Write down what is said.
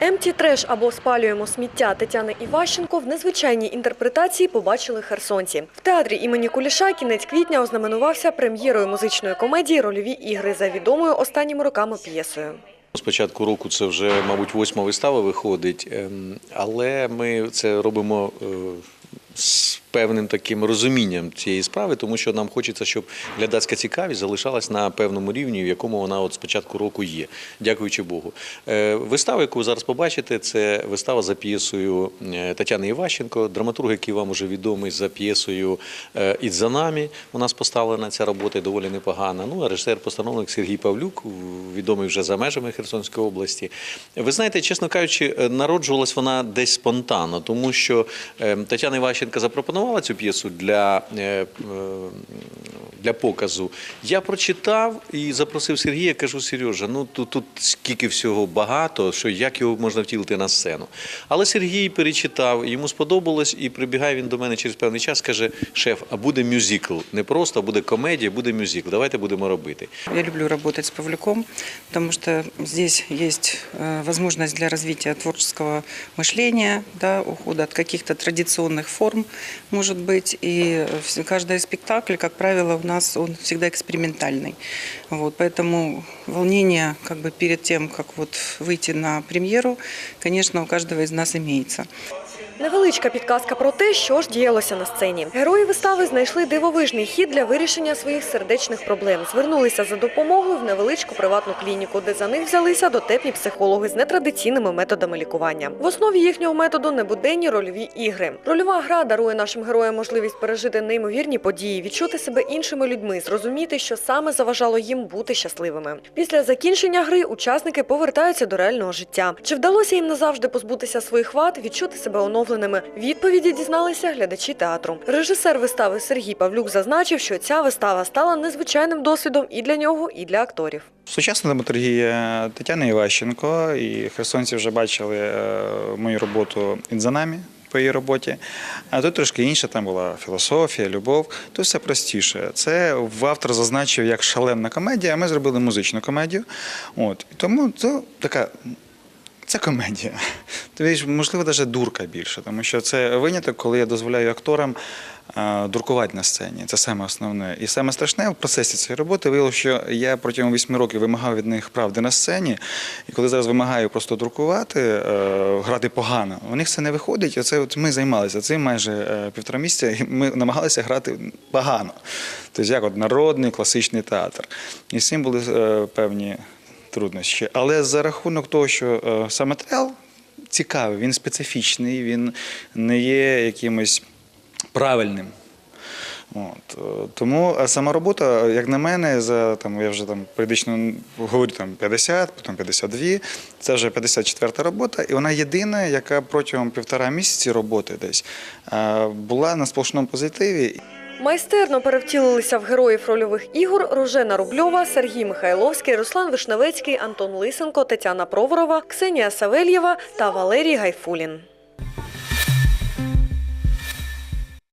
Емті треш або спалюємо сміття Тетяни Іващенко в незвичайній інтерпретації побачили херсонці. В театрі імені Куліша кінець квітня ознаменувався прем'єрою музичної комедії Рольові ігри за відомою останніми роками п'єсою. З початку року це вже, мабуть, восьма вистава виходить, ем, але ми це робимо е, з певним таким розумінням цієї справи, тому що нам хочеться, щоб глядацька цікавість залишалась на певному рівні, в якому вона от з початку року є, дякуючи Богу. Е, Вистава, яку ви зараз побачите, це вистава за п'єсою е, Тетяни Іващенко, драматург, який вам уже відомий за п'єсою е, за нами». У нас поставлена ця робота і доволі непогана. Ну, а режисер-постановник Сергій Павлюк, відомий вже за межами Херсонської області. Ви знаєте, чесно кажучи, народжувалась вона десь спонтанно, тому що Тетяна Іващенка запропонувала цю п'єсу для, е, е, для показу. Я прочитав і запросив Сергія, кажу, Сережа, ну тут, тут скільки всього багато, що як його можна втілити на сцену. Але Сергій перечитав, йому сподобалось, і прибігає він до мене через певний час, каже: шеф, а буде мюзикл. Не просто, а буде комедія, буде мюзикл. Давайте будемо робити. Я люблю работать с Павлюком, потому что здесь есть э, возможность для развития творческого мышления, да, ухода от каких-то традиционных форм, может быть. И вс- каждый спектакль, как правило, у нас он всегда экспериментальный. Вот, поэтому волнение как бы перед тем, как вот выйти на премьеру, конечно, у каждого из нас имеется. Невеличка підказка про те, що ж діялося на сцені. Герої вистави знайшли дивовижний хід для вирішення своїх сердечних проблем. Звернулися за допомогою в невеличку приватну клініку, де за них взялися дотепні психологи з нетрадиційними методами лікування. В основі їхнього методу небуденні рольові ігри. Рольова гра дарує нашим героям можливість пережити неймовірні події, відчути себе іншими людьми, зрозуміти, що саме заважало їм бути щасливими. Після закінчення гри учасники повертаються до реального життя. Чи вдалося їм назавжди позбутися своїх вад, відчути себе оновленими? Відповіді дізналися глядачі театру. Режисер вистави Сергій Павлюк зазначив, що ця вистава стала незвичайним досвідом і для нього, і для акторів. Сучасна драматургія Тетяни Іващенко, і херсонці вже бачили е, мою роботу «Ід за нами» по її роботі. А тут трошки інша, там була філософія, любов. Тут все простіше. Це в автор зазначив як шаленна комедія, а ми зробили музичну комедію. От. Тому це така. Це комедія. Тобто, можливо, навіть дурка більше, тому що це виняток, коли я дозволяю акторам е, дуркувати на сцені. Це саме основне. І саме страшне в процесі цієї роботи виявилося, що я протягом вісьми років вимагав від них правди на сцені. І коли зараз вимагаю просто друкувати, е, грати погано, у них це не виходить. Оце от ми займалися цим майже е, півтора місяця, і ми намагалися грати погано. Тобто, як от народний класичний театр. І з цим були певні труднощі. Але за рахунок того, що е, сам матеріал цікавий, він специфічний, він не є якимось правильним. От, е, тому е, сама робота, як на мене, за там я вже там періодично говорю там 50, потім 52, Це вже 54 робота, і вона єдина, яка протягом півтора місяці роботи десь була на сплошному позитиві. Майстерно перевтілилися в героїв рольових ігор Рожена Рубльова, Сергій Михайловський, Руслан Вишневецький, Антон Лисенко, Тетяна Проворова, Ксенія Савельєва та Валерій Гайфулін.